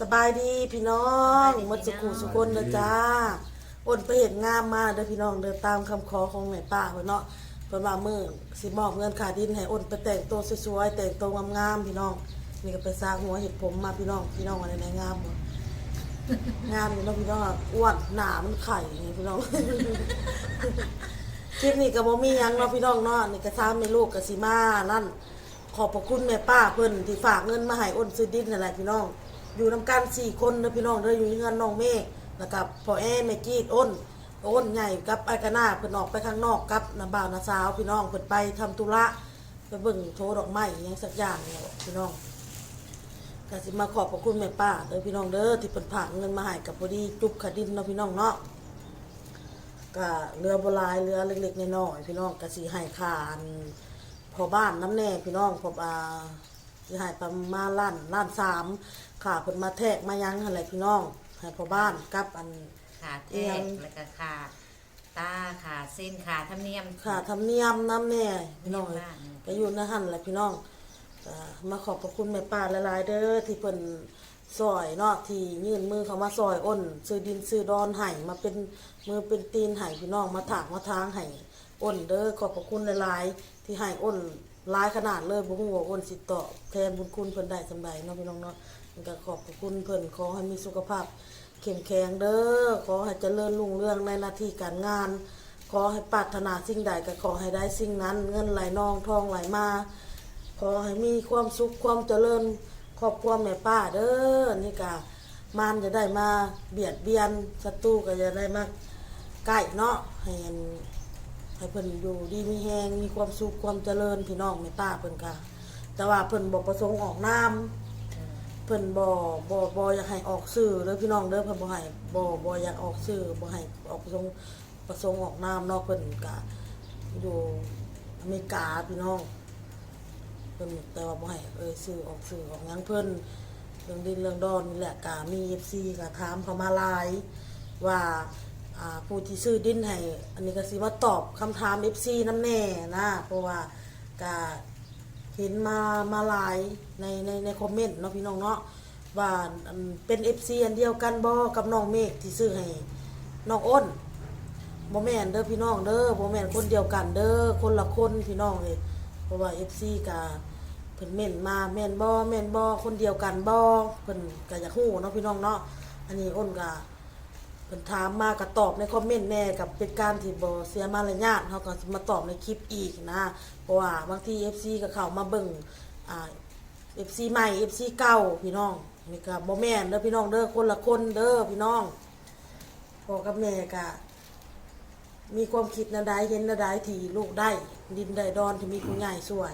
สบายดีพี่น้องหมดสุขุสุคนเด้อจ้าอ้นไปเห็นงามมาเด้อพี่น้องเดินตามคำขอของแม่ป้าเพิ่นเนาะเพิ่นว่ามื้อสิมอบเงินค่าดินให้อ้นไปแต่งตัวสวยๆแต่งตัวงามๆพี่น้อง นี่ก็ไปสร้างหัวเห็ดผมมาพี่น้องพี่น้องอะไรไหนงามบ่ งามอยู่เนาะพี่น้องอ้วนหนามันไข่อย่างงี้พี่น้อง คลิปนี้ก็บ่มีหยังเนาะพี่น้องเนาะนี่ก็ถามแม่ลูกก็สิมานั่น ขอบพระคุณแม่ป้าเพิ่นที่ฝากเงินมาให้อ้นซื้อดินนั่นแหละพี่น้อง อยู่นำกันสี่คนเด้อพี่น้องเด้ออยู่ที่เงินน้องเมฆแล้วกับพ่อแอ้แม่จีดอ้นอ้นใหญ่กับไอ้กะนาเพิ่นออกไปข้างนอกกับน้าบ่าวน้าสาว พี่น้องเพิ่นไปทำธุระไปเบิ่งโทดอกไม้อยังสักอย่างเนี่ยพี่น้องก็สิมาขอบพระคุณแม่ป้าเด้อพี่น้องเด้อที่เพิ่นฝากเงินมาให้กับพอดีจุบขดินเนาะพี่น้องเนาะก็เรือโบรายเรือเล็กๆน้อยๆพี่น้องก็สิให้ค่าอันพอบ้านน้ำแน่พี่น้องพออ่าสิให้ประมาณล้านล้านสาม ค่าเพิ่นมาแทกมายังหั่นแหละพี่น้องให้พอบ้านกับอัน ขาแทเอียกง แล้วก็ขาตาขาเส้นขาธรรมเนียม ค่าธรรมเนียมน้ำแน่พี่น้องเนียมบ้านเนี่ยก็อยู่ในหั่นแหละพี่น้องก็มาขอบพระคุณแม่ป้าหลายๆเด้อที่เพิ่นซอยเนาะที่ยื่นมือเขามาซอยอ้นซื้อดินซื้อดอนให้มาเป็นมือเป็นตีนให้พี่น้องมาถากมาทางให้อ้นเด้อขอบพระคุณหลายๆที่ให้อ้น หลายขนาดเลยบ่ฮู้ว่าอ้นสิตอบแทนบุญคุณเพิ่นได้สำใดเนาะพี่น้องเนาะมันก็ขอบคุณเพิ่นขอให้มีสุขภาพเข้มแข็งเด้อขอให้เจริญรุ่งเรืองในหน้าที่การงาน ขอให้ปรารถนาสิ่งใดก็ขอให้ได้สิ่งนั้น เงินไหลนองทองไหลมา ขอให้มีความสุขความเจริญครอบครัวแม่ป้าเด้อนี่กะมานจะได้มาเบียดเบียนศัตรูก็จะได้มาใกล้เนาะให้ ให้เพิ่นอยู่ดีมีแฮงมีความสุขความเจริญพี่น้องแม่ป้าเพิ่นกะแต่ว่าเพิ่นบ่ประสงค์ออกนามเพิ่นบ่บ่บ่อยากให้ออกสื่อเด้อพี่น้องเด้อเพิ่นบ่ให้บ่บ่อยากออกสื่อบ่ให้ออกประสงค์ประสงค์ออกนามเนาะเพิ่นก็อยู่อเมริกาพี่น้องเพิ่นแต่ว่าบ่ให้เอ่ยสื่อออกสื่อออกหยังเพิ่นเรื่องดินเรื่องดอนนี่แหละก็มี FC ก็ถามเขามาหลายว่า ผู้ที่ซื้อดินให้อันนี้ก็สิมาตอบคำถาม FC นำแน่นะเพราะว่าก็เห็นมามาหลายในในในคอมเมนต์เนาะพี่น้องเนาะว่าอันเป็น FC อันเดียวกันบ่กับน้องเมฆที่ซื้อให้น้องอ้นบ่แม่นเด้อพี่น้องเด้อบ่แม่นคนเดียวกันเด้อคนละคนพี่น้องเอ้ยเพราะว่า FC ก็เพิ่นเม่นมาแม่นบ่แม่นบ่คนเดียวกันบ่เพิ่นก็อยากฮู้เนาะพี่น้องเนาะอันนี้อ้นก็ เพิ่นถามมาก็ตอบในคอมเมนต์แน่กับเป็นการที่บ่เสียมารยาทเฮาก็สิมาตอบในคลิปอีกนะ เพราะว่าบางที FC ก็เข้ามาเบิ่งอ่า FC ใหม่ FC เก่าพี่น้องนี่ก็บ่แม่นเด้อพี่น้องเด้อคนละคนเด้อพี่น้องพ่อกับแม่ก็มีความคิดนาใดเห็นนาใดที่ลูกได้ ดินได้ดอนที่มีผู้ใหญ่ช่วย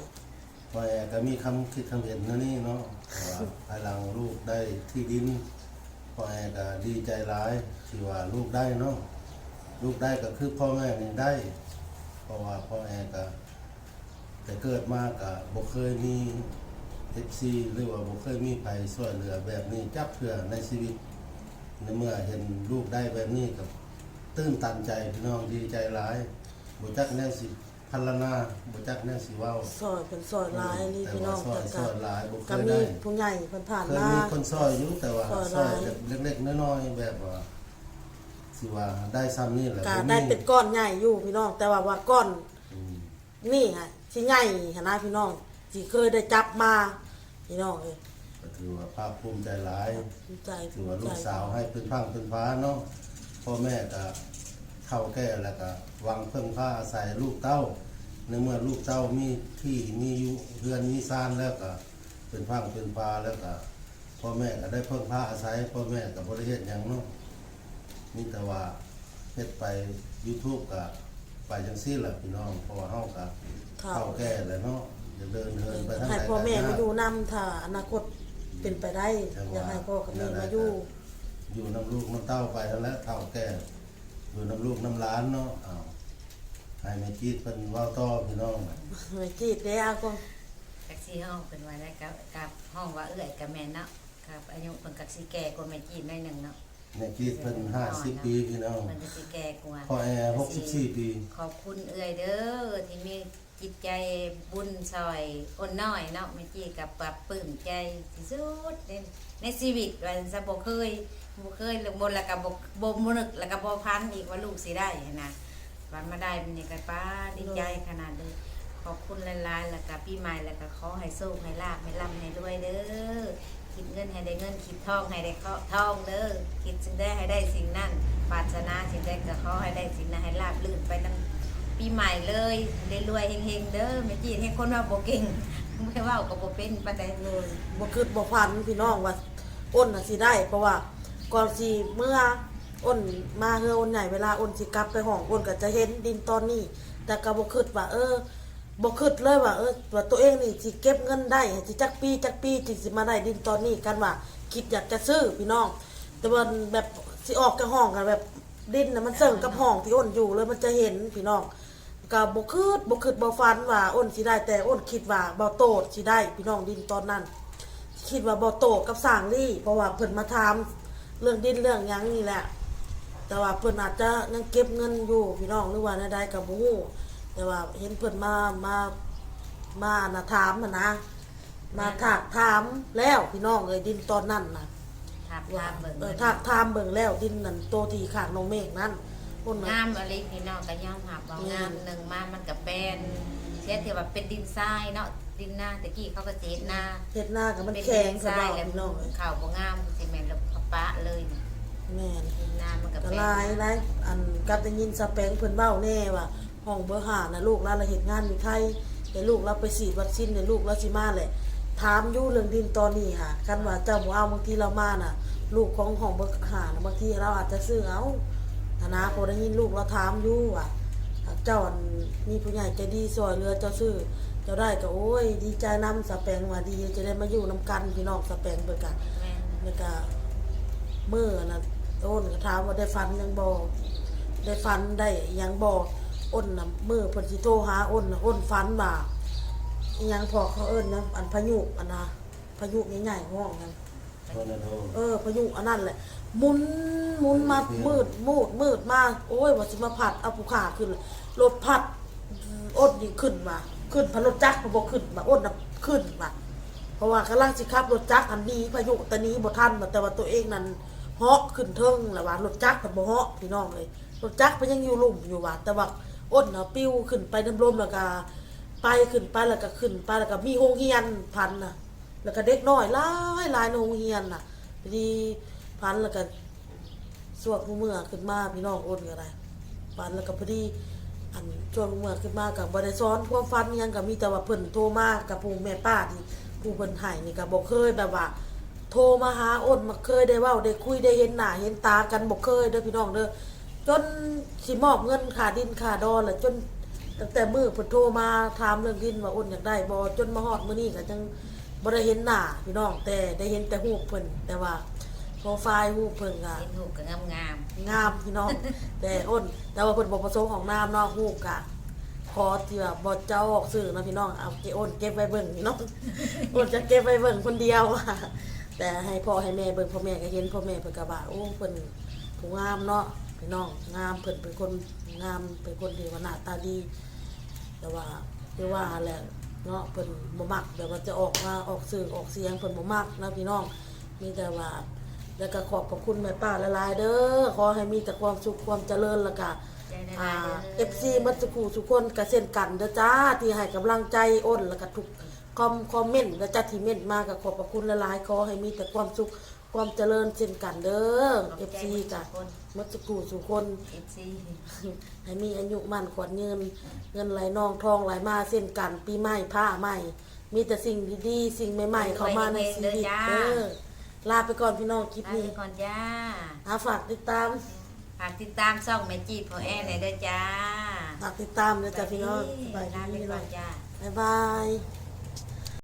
พอแอก็มีคำคิดคำเห็นนะนี่เนาะว่าภายหลังลูกได้ที่ดิน พ่อแอร์ก็ดีใจร้ายที่ว่าลูกได้เนาะลูกได้ก็คือพ่อแม่นี่ได้ เพราะว่าพ่อแอร์ก็แต่เกิดมาก็บ่เคยมีเอฟซีหรือว่าบ่เคยมีไปช่วยเหลือแบบนี้จับเพื่อในชีวิตในเมื่อเห็นลูกได้แบบนี้กับตื้นตันใจพี่น้องดีใจร้ายบ่จักแน่สิ พัลนาบ่จักแน่สิเว้าซอยเป็นซอยหลายนี่พี่น้องแต่ว่าซอยแต่ซอยหลายบ่เคก็ยมีได้ ผู้ใหญ่เพิ่นผ่านเคยมา มีคนซอยอยู่แต่ว่าซอยหซลาอย ยแบบเล็กๆน้อยๆแบบว่าสิว่าได้ซ้ำนี่แหละก็บ่มีได้เป็นก้อนใหญ่อยู่พี่น้อง แต่ว่าว่าก้อน อืมนี่ฮะสิใหญ่หนนะพี่น้องสิเคยได้จับมาพี่น้องเอ้ยก็ถือว่าภาคภูมิใจหลาย ภูมิใจถืภูอมิว่าใจลูกสาวให้เป็นพังเป็นฟ้าเนาะพ่อแม่ก็ เข้าแก่แล้วก็วางเพิ่งผ้าอาศัยลูกเต้า ในเมื่อลูกเต้ามีที่มีอยู่เรือนมีซ่านแล้วก็เป็นพังเป็นฟ้าแล้วก็พ่อแม่ก็ได้เพิ่งผ้าอาศัยพ่อแม่ก็บ่ได้เฮ็ดหยังเนาะมีแต่ว่าเฮ็ดไป YouTube ก็ไปจังซี่แหละพี่น้องเพราะว่าเฮาก็ค่ะ เข้าแก่แล้วเนาะจะเดินเดินไปทางไหนให้พ่อแม่ก็มาได้อยู่นํถ้าอนาคตเป็นไปได้จังหวะอยากให้พ่อกับแม่มาอยู่อยู่น้ำลูกน้ำเต้าไปแล้วแหละเท่าแก่ อยู่น้ำลูกน้ำหล้านเนาะอ้าวให้แม่จีดเป็นเว้าต่อพี่น้องไม่จีดแล้วก็กักซี่ห้องเป็นว่าได้กับกับห้องว่าเอื้อยกับแม่เนาะครับอายุเพิ่นกักซี่แก่กว่าแม่จีนหน่อยหนึงเนาะแม่จีดเป็นห้าสิบปีพี่น้องมันจะสิแก่กว่าพ่อแอร์หกสิบสี่ปีขอบคุณเอื้อยเด้อที่มีจิตใจบุญซอยอ่อนน้อยเนาะแม่จีกับปรับปลื้มใจที่สุดในในชีวิตว่าซะบ่เคย บ่เคยลงบนแล้วก็บ่บ่บ่นึกแล้วก็บ่พันอีกว่าลูกสิได้นะวันมาได้มันนี่ก็ป้าดีใจขนาดเลยขอบคุณหลายๆแล้วก็ปีใหม่แล้วก็ขอให้โชคให้ลาภให้ร่ำให้รวยเด้อคิดเงินให้ได้เงินคิดทองให้ได้ทองเด้อคิดสิ่งใดให้ได้สิ่งนั้นปรารถนาสิ่งใดก็ขอให้ได้สิ่งนั้นให้ราบรื่นไปนำปีใหม่เลยได้รวยเฮงๆเด้อแม่จีให้คนว่าบ่เก่งไม่ว่าก็บ่เป็นปานใดเลยบ่คิดบ่ฝันพี่น้องว่าอ้นน่ะสิได้เพราะว่า ก่อนสิเมื่ออ้นมาเฮืออ้นใหญ่เวลาอ้นสิกลับไปห้องอ้นก็จะเห็นดินตอนนี้ แต่ก็บ่คิดว่า เออบ่คิดเลยว่าเออว่าตัวเองนี่สิเก็บเงินได้สิจักปีจักปีจึงสิมาได้ดินตอนนี้กันว่า คิดอยากจะซื้อพี่น้อง แต่ว่าแบบสิออกจากห้องกันแบบดินน่ะมันเสิ่งกับห้องที่อ้นอยู่เลยมันจะเห็นพี่น้องก็บ่คิดบ่คิดบ่ฝันว่าอ้นสิได้ แต่อ้นคิดว่าบ่โตดสิได้ พี่น้องดินตอนนั้น คิดว่าบ่โตกับสร้างนี่เพราะว่าเพิ่นมาถาม เรื่องดินเรื่องหยังนี่แหละ แต่ว่าเพิ่นอาจจะยังเก็บเงินอยู่พี่น้องหรือว่าใดๆก็บ่ฮู้แต่ว่าเห็นเพิ่นมามามาน่ะถามน่ะนะมาถากถามแล้วพี่น้องเอ้ยดินตอนนั้นน่ะทับว่าทามเบิ่งเออถากถามเบิ่งแล้วดินนั่นโตที่ข้างน้องเมฆนั้นอ้นน่ะงามอะไรพี่น้องก็ยอมรับว่างามหนึ่งมามันก็เป็นเสียที่ว่าเป็นดินทรายเนาะดินนาตะกี้เขาก็เจ็ดนาเฮ็ดหน้าก็มันเป็นแข็งดินสทราบายยแล้วพี่น้องเอ้ยข้าวบ่งามสิแม่นแล้ว ปะเลยแม่นดินนามันก็ก็เป็นหลายนะอันกับได้ยินสเปงเพิ่นเว้าแน่ว่าห้องเบอร์ห้านะลูกเราละเฮ็ดงานอยู่ไทยแต่ลูกเราไปฉีดวัคซีนในลูกเราสิมาแหละถามอยู่เรื่องดินตอนนี้ค่ะคันว่าเจ้าบ่เอาบางทีเรามาน่ะ ลูกของห้องเบอร์ห้าน่ะบางทีเราอาจจะซื้อเอาธนาพอได้ยินลูกเราถามอยู่ว่าเจ้าอันมีผู้ใหญ่ใจดีซอยเรือเจ้าซื้อเจ้าได้ก็โอ้ย ดีใจนำสเปงว่าดีจะได้มาอยู่นํกันพี่น้องสเปงเพิ่นก็แม่นแล้วก็ มือนะโอนก็ถามว่าได้ฟันยังบอได้ฟันได้หยังบออ้นนะมือเพนสิโทรหาอ้นนะอ้นฟันบ่าอิหยังพอเขาเอิ้นนะอันพายุอันนะพายุใหญ่ๆห้องนั้นโทรนาโดเออพายุอันนั้นแหละหมุนหมุนมามืดมืดมืดมาโอ้ยว่าสิมาผัดเอาผู้ขาขึ้นเลยรถผัดอ้นนี่ขึ้นมาขึ้นพันรถจักรมันบ่ขึ้นมาอ้นน่ะขึ้นมาเพราะว่ากำลังสิขับรถจักรอันนี้พายุตะนี้บ่ทันแต่ว่าตัวเองนั้น เหาะขึ้นเทิงแล้วว่ารถจักรมันบ่เหาะพี่น้องเลยรถจักรมันยังอยู่ลุ่มอยู่ว่าแต่ว่าอ้นน่ะปิ้วขึ้นไปน้ำลมแล้วก็ไปขึ้นไปแล้วก็ขึ้นไปแล้วก็มีโรงเรียนพันน่ะ แล้วก็เด็กน้อยหลายหลายในโรงเรียนน่ะพอดีพันแล้วก็สวดผู้เมื่อขึ้นมาพี่น้องอ้นก็ได้พันแล้วก็พอดีอันช่วงเมื่อขึ้นมากับบ่ได้ซ้อนความฝันยังก็มีแต่ว่าเพิ่นโทรมากับผู้แม่ป้าที่ผู้เพิ่นให้นี่ก็บ่เคยแบบว่า โทรมาหาอ้นมาเคยได้เว้าได้คุยได้เห็นหน้าเห็นตากันบ่เคยเด้อพี่น้องเด้อจนสิมอบเงินค่าดินค่าดอนแล้วจนตั้งแต่มื้อเพิ่นโทรมาถามเรื่องดินว่าอ้นอยากได้บ่จนมาฮอดมื้อนี้ก็จังบ่ได้เห็นหน้าพี่น้องแต่ได้เห็นแต่รูปเพิ่นแต่ว่าโปรไฟล์รูปเพิ่นก็เห็นหูปก็งามงามพี่น้อง แต่อ้น แต่ว่าเพิ่นบ่ประสงค์ของน้ำเนาะรูปก็ขอที่ว่าบ่เจ้าออกสื่อนะพี่น้องเอาเกอ้นเก็บไว้เบิ่งพี่น้องอ้นจะเก็บไว้เบิ่งคนเดียว แต่ให้พ่อให้แม่เบิ่งพ่อแม่ก็เห็นพ่อแม่เพิ่นก็ว่าโอ้เพิ่นผู้งามเนาะพี่น้องงามเพิ่นเป็นคนงามเป็นคนที่ว่าหน้าตาดี แต่ว่าคือว่าแหละเนาะเพิ่นบ่มักแบบว่าจะออกมาออกสื่อออกเสียงเพิ่นบ่มักนะพี่น้องมีแต่ว่าแล้วก็ขอบพระคุณแม่ป้าละลายเด้อขอให้มีแต่ความสุขความเจริญแล้วก็ๆใจในอ่าลายเอฟซีมัตสุกูทุคนก็เช่นกันเด้อจ้าที่ให้กำลังใจอ้นแล้วก็ทุก คอมคอมเมนต์และจ้าที่เมนต์มาก็ขอบพระคุณละลายๆขอให้มีแต่ความสุขความเจริญเช่นกันเด้อเอฟซีก็มัตสุกูทุกคน เอฟซีให้มีอายุมั่นขวัญเงิน เงินไหลนองทองไหลมาเส้นกัน ปีใหม่ผ้าใหม่ มีแต่สิ่งดีๆ สิ่งใหม่ๆ เข้ามาในชีวิตเด้อลาไปก่อนพี่น้องคลิปลานี้ไปก่อนจ้าอาฝากติดตามฝากติดตามช่องแม่จีพอแอร์หน่อยเด้อจ้าฝากติดตามนะจ๊ะพี่น้องสบายลาไปดีก่อนจ้า บ๊ายบาย